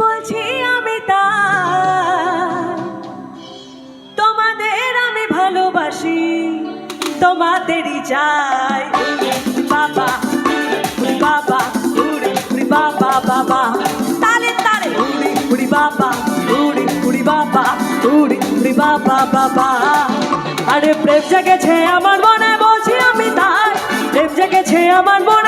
বলছি আমি তোমাদের আমি ভালোবাসি, তোমাদেরই চাই। বাবা বাবা, উড়ি উড়ি বাবা বাবা। তালে তালে। উড়ি উড়ি বাবা, উড়ি উড়ি বাবা, উড়ি উড়ি বাবা বাবা। আরে প্রেম জেগেছে আমার মনে, বলছি আমি তাই প্রেম জেগেছে আমার মনে।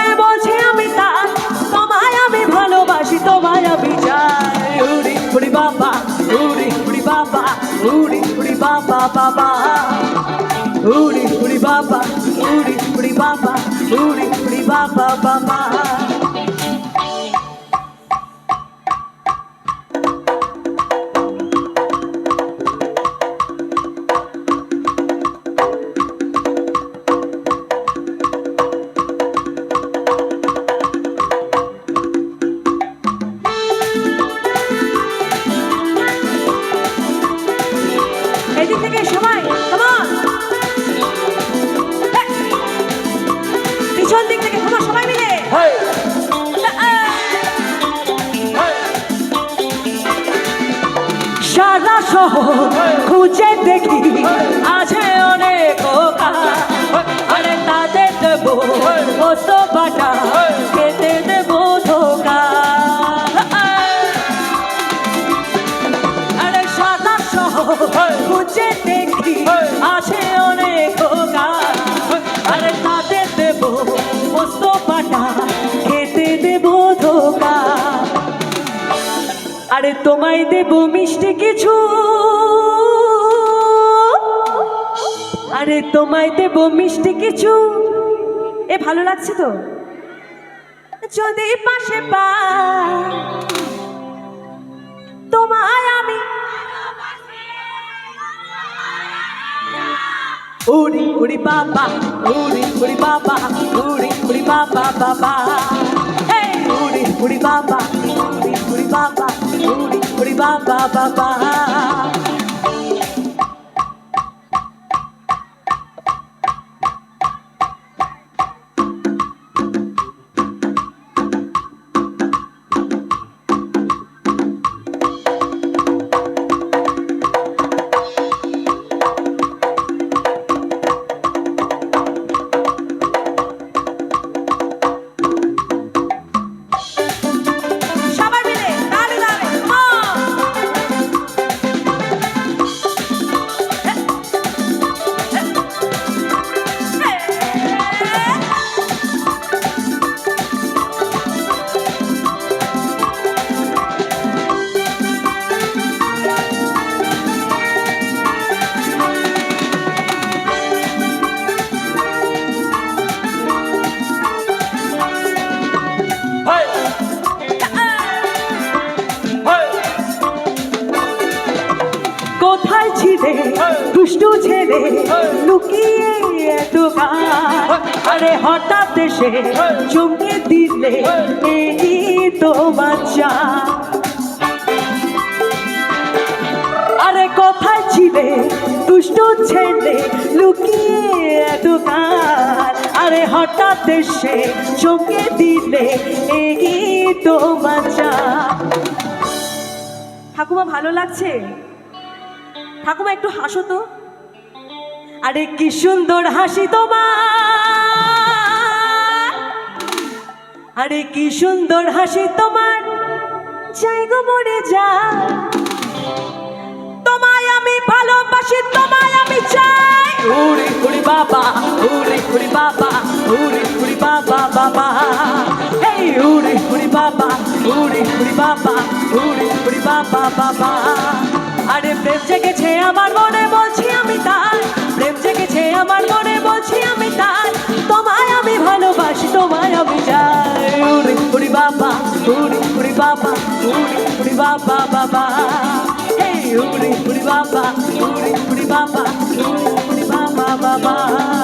Hooty, hooty, Baba, Baba, ba, ba. Baba, hooty, ba, Baba, Hooty, hooty, Baba, Baba. এদিক থেকে সবাই কেমন পিছন দিক থেকে কেমন সবাই মিলে। সারা শহর খুঁজে দেখি আছে অনেক আরে তাদের দেবো বাটা। আছে অনেক আরে তাদের দেবো পোস্ত বাটা, খেতে দেবো ধোকা। আরে তোমায় দেব মিষ্টি কিছু। আরে তোমায় দেব মিষ্টি কিছু। এ ভালো লাগছে তো? যদি পাশে পা তোমায় Uri Uri Baba, Uri Uri Baba, Uri Uri Baba Baba. Hey, Uri Uri Baba, Uri Uri Baba, Uri Uri Baba Baba. দুষ্টু ছেলে লুকিয়ে এত আরে হঠাৎ এসে চমকে দিলে, এই তো বাচ্চা। আরে কোথায় ছিলে দুষ্টু ছেলে লুকিয়ে এত আরে হঠাৎ এসে চমকে দিলে, এই তো বাচ্চা। ঠাকুমা, ভালো লাগছে? ঠাকুমা, একটু হাসো তো। আরে কি সুন্দর হাসি তোমার। আরে কি সুন্দর হাসি তোমার। যাই গো মরে যা। তোমায় আমি ভালোবাসি তোমায় আমি চাই। উড়ি উড়ি বাবা উড়ি উড়ি বাবা উড়ি উড়ি বাবা বাবা। এই উড়ি উড়ি বাবা উড়ি উড়ি বাবা উড়ি উড়ি বাবা বাবা। আরে প্রেম জেগেছে আমার ভালোবাসি তোমায় আমি চাই উড়ি উড়ি বাবা উড়ি উড়ি বাবা উড়ি উড়ি বাবা বাবা এই উড়ি উড়ি বাবা উড়ি উড়ি বাবা উড়ি উড়ি বাবা বাবা